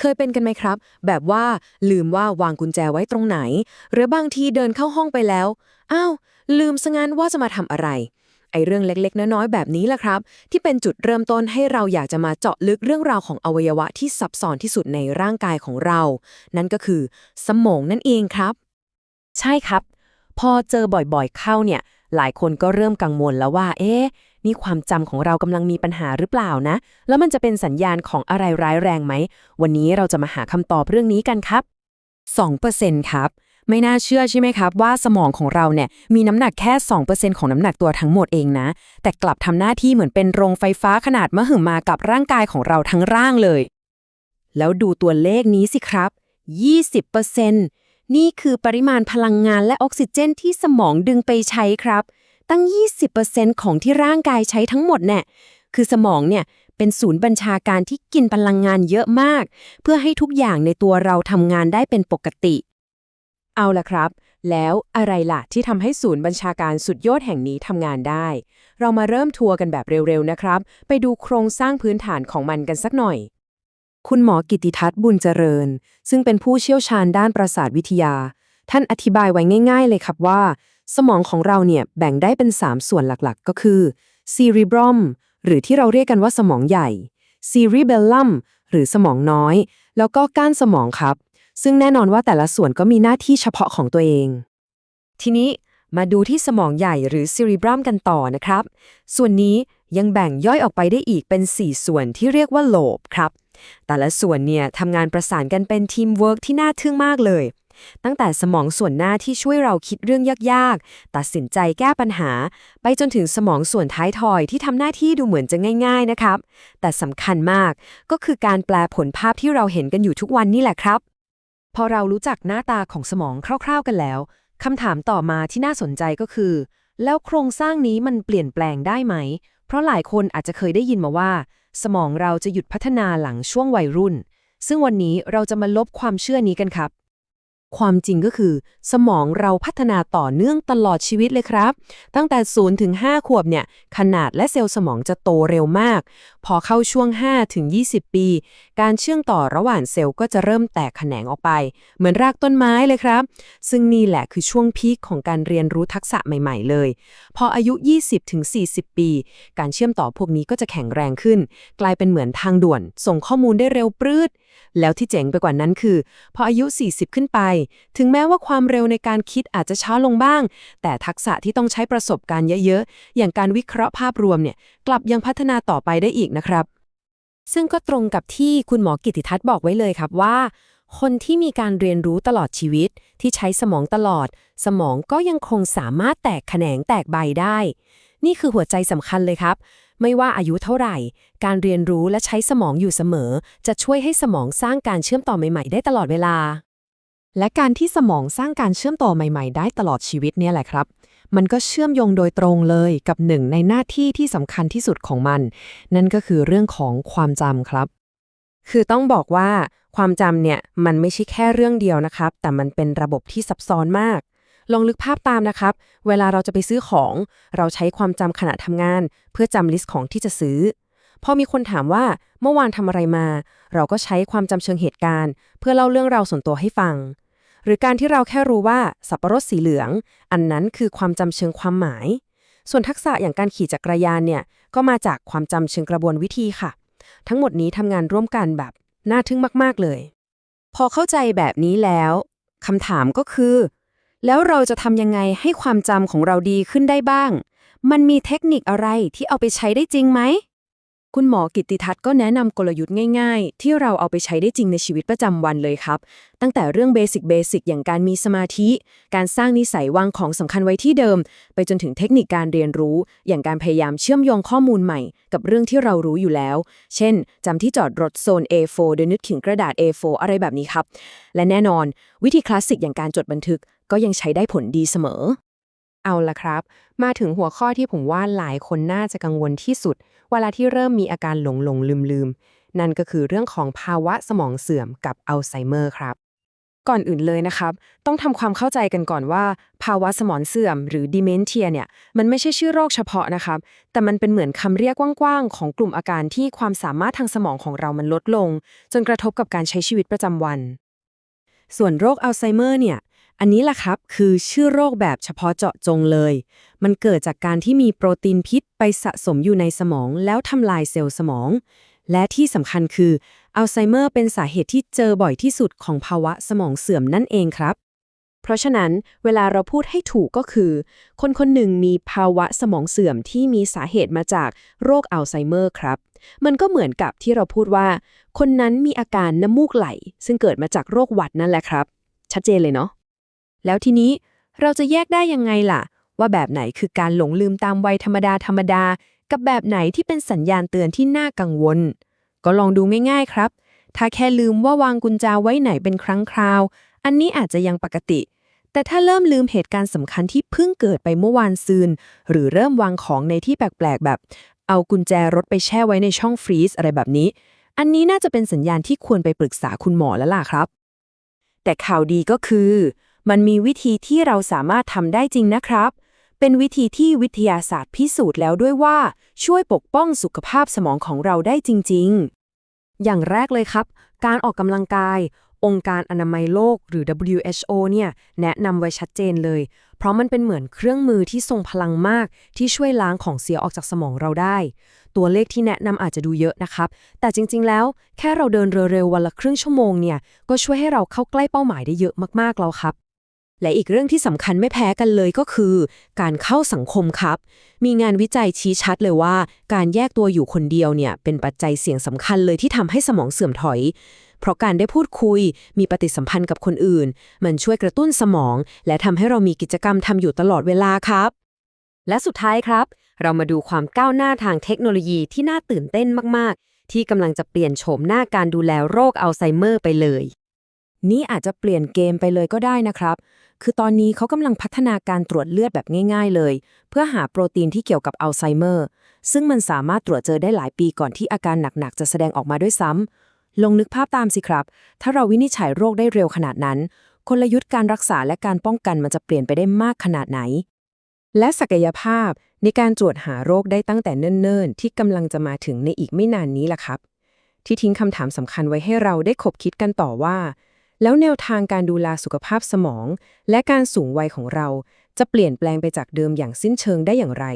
เคยเป็นกันไหมครับ แบบว่าลืมว่าวางกุญแจไว้ตรงไหน หรือบางทีเดินเข้าห้องไปแล้ว อ้าว ลืมซะงั้นว่าจะมาทำอะไร ไอ้เรื่องเล็กๆ น้อยๆ แบบนี้แหละครับ ที่เป็นจุดเริ่มต้นให้เราอยากจะมาเจาะลึกเรื่องราวของอวัยวะที่ซับซ้อนที่สุดในร่างกายของเรา นั่นก็คือ สมองนั่นเองครับ ใช่ครับ พอเจอบ่อยๆ เข้าเนี่ย หลายคนก็เริ่มกังวลแล้วว่า เอ๊ะ นี่ความจำของเรากำลังมีปัญหาหรือเปล่านะ แล้วมันจะเป็นสัญญาณของอะไรร้ายแรงไหม วันนี้เราจะมาหาคำตอบเรื่องนี้กันครับ 2%ครับ ไม่น่าเชื่อใช่ไหมครับ ว่าสมองของเราเนี่ยมีน้ำหนักแค่ 2%ของน้ำหนักตัวทั้งหมดเองนะ แต่กลับทำหน้าที่เหมือนเป็นโรงไฟฟ้าขนาดมหึมากับร่างกายของเราทั้งร่างเลย แล้วดูตัวเลขนี้สิครับ 20%นี่คือปริมาณพลังงานและออกซิเจนที่สมองดึงไปใช้ครับ ตั้ง 20%ของที่ร่างกายใช้ทั้งหมดเนี่ยคือสมองเนี่ยเป็นศูนย์บัญชาการที่กินพลังงานเยอะมาก เพื่อให้ทุกอย่างในตัวเราทำงานได้เป็นปกติ เอาละครับ แล้วอะไรล่ะที่ทำให้ศูนย์บัญชาการสุดยอดแห่งนี้ทำงานได้ เรามาเริ่มทัวร์กันแบบเร็วๆนะครับ ไปดูโครงสร้างพื้นฐานของมันกันสักหน่อยคุณหมอกิติทัศน์บุญเจริญ ซึ่งเป็นผู้เชี่ยวชาญด้านประสาทวิทยา ท่านอธิบายไว้ง่าย ๆ เลยครับว่า สมองของเราเนี่ยแบ่งได้เป็น 3 ส่วนหลักๆ ก็คือ cerebrum หรือที่เราเรียกกันว่าสมองใหญ่ cerebellum หรือสมองน้อย แล้วก็ก้านสมองครับ ซึ่งแน่นอนว่าแต่ละส่วนก็มีหน้าที่เฉพาะของตัวเอง ทีนี้มาดูที่สมองใหญ่หรือ cerebrum กันต่อนะครับ ส่วนนี้ยังแบ่งย่อยออกไปได้อีกเป็น 4 ส่วนที่เรียกว่าโลบครับ แต่ละส่วนเนี่ยทำงานประสานกันเป็นทีมเวิร์กที่น่าทึ่งมากเลย ตั้งแต่สมองส่วนหน้าที่ช่วยเราคิดเรื่องยากๆ ตัดสินใจแก้ปัญหา ไปจนถึงสมองส่วนท้ายทอยที่ทำหน้าที่ดูเหมือนจะง่าย ๆนะครับ แต่สำคัญมากก็คือการแปลผลภาพที่เราเห็นกันอยู่ทุกวันนี่แหละครับ พอเรารู้จักหน้าตาของสมองคร่าว ๆกันแล้วคำถามต่อมาที่น่าสนใจก็คือ แล้วโครงสร้างนี้มันเปลี่ยนแปลงได้ไหม เพราะหลายคนอาจจะเคยได้ยินมาว่า สมองเราจะหยุดพัฒนาหลังช่วงวัยรุ่น ซึ่งวันนี้เราจะมาลบความเชื่อนี้กันครับ ความจริงก็คือ สมองเราพัฒนาต่อเนื่องตลอดชีวิตเลยครับ ตั้งแต่ 0 ถึง 5 ขวบเนี่ย ขนาดและเซลล์สมองจะโตเร็วมาก พอเข้าช่วง 5 ถึง 20 ปี การเชื่อมต่อระหว่างเซลล์ก็จะเริ่มแตกแขนงออกไป เหมือนรากต้นไม้เลยครับ ซึ่งนี่แหละคือช่วงพีคของการเรียนรู้ทักษะใหม่ ๆ เลย พออายุ 20 ถึง 40 ปี การเชื่อมต่อพวกนี้ก็จะแข็งแรงขึ้น กลายเป็นเหมือนทางด่วน ส่งข้อมูลได้เร็วปรืดแล้วที่เจ๋งไปกว่านั้นคือ พออายุ 40 ขึ้นไปถึงแม้ว่าความเร็วในการคิดอาจจะช้าลงบ้าง แต่ทักษะที่ต้องใช้ประสบการณ์เยอะๆ อย่างการวิเคราะห์ภาพรวมเนี่ย กลับยังพัฒนาต่อไปได้อีกนะครับ ซึ่งก็ตรงกับที่คุณหมอกิติทัศน์บอกไว้เลยครับว่า คนที่มีการเรียนรู้ตลอดชีวิต ที่ใช้สมองตลอด สมองก็ยังคงสามารถแตกแขนงแตกใบได้ นี่คือหัวใจสำคัญเลยครับไม่ว่าอายุเท่าไหร่ การเรียนรู้และใช้สมองอยู่เสมอ จะช่วยให้สมองสร้างการเชื่อมต่อใหม่ ๆ ได้ตลอดเวลา และการที่สมองสร้างการเชื่อมต่อใหม่ ๆ ได้ตลอดชีวิตเนี่ยแหละครับ มันก็เชื่อมโยงโดยตรงเลยกับหนึ่งในหน้าที่ที่สำคัญที่สุดของมัน นั่นก็คือเรื่องของความจำครับ คือต้องบอกว่าความจำเนี่ยมันไม่ใช่แค่เรื่องเดียวนะครับ แต่มันเป็นระบบที่ซับซ้อนมาก ลองนึกภาพตามนะครับ เวลาเราจะไปซื้อของ เราใช้ความจำขณะทำงาน เพื่อจำลิสต์ของที่จะซื้อ พอมีคนถามว่าเมื่อวานทำอะไรมา เราก็ใช้ความจำเชิงเหตุการณ์ เพื่อเล่าเรื่องราวส่วนตัวให้ฟัง หรือการที่เราแค่รู้ว่าสับปะรดสีเหลือง อันนั้นคือความจำเชิงความหมาย ส่วนทักษะอย่างการขี่จักรยานเนี่ยก็มาจากความจำเชิงกระบวนวิธีค่ะ ทั้งหมดนี้ทำงานร่วมกันแบบน่าทึ่งมากๆเลย พอเข้าใจแบบนี้แล้วคำถามก็คือ แล้วเราจะทำยังไงให้ความจำของเราดีขึ้นได้บ้าง มันมีเทคนิคอะไรที่เอาไปใช้ได้จริงไหม คุณหมอกิติทัศน์ก็แนะนำกลยุทธ์ง่ายๆ ที่เราเอาไปใช้ได้จริงในชีวิตประจำวันเลยครับ ตั้งแต่เรื่องเบสิกเบสิกอย่างการมีสมาธิ การสร้างนิสัยวางของสำคัญไว้ที่เดิม ไปจนถึงเทคนิคการเรียนรู้ อย่างการพยายามเชื่อมโยงข้อมูลใหม่ กับเรื่องที่เรารู้อยู่แล้ว เช่นจำที่จอดรถโซน A4 โดยนึกถึงกระดาษ A4 อะไรแบบนี้ครับ และแน่นอน วิธีคลาสสิกอย่างการจดบันทึกก็ยังใช้ได้ผลดีเสมอ เอาละครับ มาถึงหัวข้อที่ผมว่าหลายคนน่าจะกังวลที่สุด เวลาที่เริ่มมีอาการหลงหลงลืมลืมนั่นก็คือเรื่องของภาวะสมองเสื่อมกับอัลไซเมอร์ครับ ก่อนอื่นเลยนะครับ ต้องทำความเข้าใจกันก่อนว่า ภาวะสมองเสื่อมหรือ dementia เนี่ย มันไม่ใช่ชื่อโรคเฉพาะนะครับ แต่มันเป็นเหมือนคำเรียกกว้างๆ ของกลุ่มอาการที่ความสามารถทางสมองของเรามันลดลง จนกระทบกับการใช้ชีวิตประจำวัน ส่วนโรคอัลไซเมอร์เนี่ย อันนี้ล่ะครับคือชื่อโรคแบบเฉพาะเจาะจงเลย มันเกิดจากการที่มีโปรตีนพิษไปสะสมอยู่ในสมอง แล้วทำลายเซลล์สมอง และที่สำคัญคืออัลไซเมอร์เป็นสาเหตุที่เจอบ่อยที่สุดของภาวะสมองเสื่อมนั่นเองครับ เพราะฉะนั้นเวลาเราพูดให้ถูกก็คือ คนคนหนึ่งมีภาวะสมองเสื่อมที่มีสาเหตุมาจากโรคอัลไซเมอร์ครับ มันก็เหมือนกับที่เราพูดว่า คนนั้นมีอาการน้ำมูกไหล ซึ่งเกิดมาจากโรคหวัดนั่นแหละครับ ชัดเจนเลยเนาะ แล้วทีนี้เราจะแยกได้ยังไงล่ะ ว่าแบบไหนคือการหลงลืมตามวัยธรรมดาธรรมดา กับแบบไหนที่เป็นสัญญาณเตือนที่น่ากังวล ก็ลองดูง่ายๆครับ ถ้าแค่ลืมว่าวางกุญแจไว้ไหนเป็นครั้งคราว อันนี้อาจจะยังปกติ แต่ถ้าเริ่มลืมเหตุการณ์สำคัญที่เพิ่งเกิดไปเมื่อวานซืน หรือเริ่มวางของในที่แปลกๆแบบ เอากุญแจรถไปแช่ไว้ในช่องฟรีซอะไรแบบนี้ อันนี้น่าจะเป็นสัญญาณที่ควรไปปรึกษาคุณหมอแล้วล่ะครับ แต่ข่าวดีก็คือ มันมีวิธีที่เราสามารถทำได้จริงนะครับ เป็นวิธีที่วิทยาศาสตร์พิสูจน์แล้วด้วยว่า ช่วยปกป้องสุขภาพสมองของเราได้จริง ๆ อย่างแรกเลยครับ การออกกำลังกาย องค์การอนามัยโลกหรือ WHO เนี่ยแนะนำไว้ชัดเจนเลย เพราะมันเป็นเหมือนเครื่องมือที่ทรงพลังมาก ที่ช่วยล้างของเสียออกจากสมองเราได้ ตัวเลขที่แนะนำอาจจะดูเยอะนะครับ แต่จริง ๆ แล้วแค่เราเดินเร็วๆวันละครึ่งชั่วโมงเนี่ยก็ช่วยให้เราเข้าใกล้เป้าหมายได้เยอะมากๆแล้วครับ และอีกเรื่องที่สำคัญไม่แพ้กันเลยก็คือ การเข้าสังคมครับ มีงานวิจัยชี้ชัดเลยว่า การแยกตัวอยู่คนเดียวเนี่ยเป็นปัจจัยเสี่ยงสำคัญเลยที่ทำให้สมองเสื่อมถอย เพราะการได้พูดคุย มีปฏิสัมพันธ์กับคนอื่น มันช่วยกระตุ้นสมอง และทำให้เรามีกิจกรรมทำอยู่ตลอดเวลาครับ และสุดท้ายครับ เรามาดูความก้าวหน้าทางเทคโนโลยีที่น่าตื่นเต้นมาก ๆ ที่กำลังจะเปลี่ยนโฉมหน้าการดูแลโรคอัลไซเมอร์ไปเลย นี่อาจจะเปลี่ยนเกมไปเลยก็ได้นะครับ คือตอนนี้เขากำลังพัฒนาการตรวจเลือดแบบง่าย ๆเลย เพื่อหาโปรตีนที่เกี่ยวกับอัลไซเมอร์ ซึ่งมันสามารถตรวจเจอได้หลายปีก่อนที่อาการหนักๆ จะแสดงออกมาด้วยซ้ำลองนึกภาพตามสิครับ ถ้าเราวินิจฉัยโรคได้เร็วขนาดนั้น กลยุทธ์การรักษาและการป้องกันมันจะเปลี่ยนไปได้มากขนาดไหน และศักยภาพในการตรวจหาโรคได้ตั้งแต่เนิ่นๆ ที่กำลังจะมาถึงในอีกไม่นานนี้ล่ะครับ ที่ทิ้งคำถามสำคัญไว้ให้เราได้คบคิดกันต่อว่า แล้วแนวทางการดูแลสุขภาพสมอง และการสูงวัยของเราจะเปลี่ยนแปลงไปจากเดิมอย่างสิ้นเชิงได้อย่างไร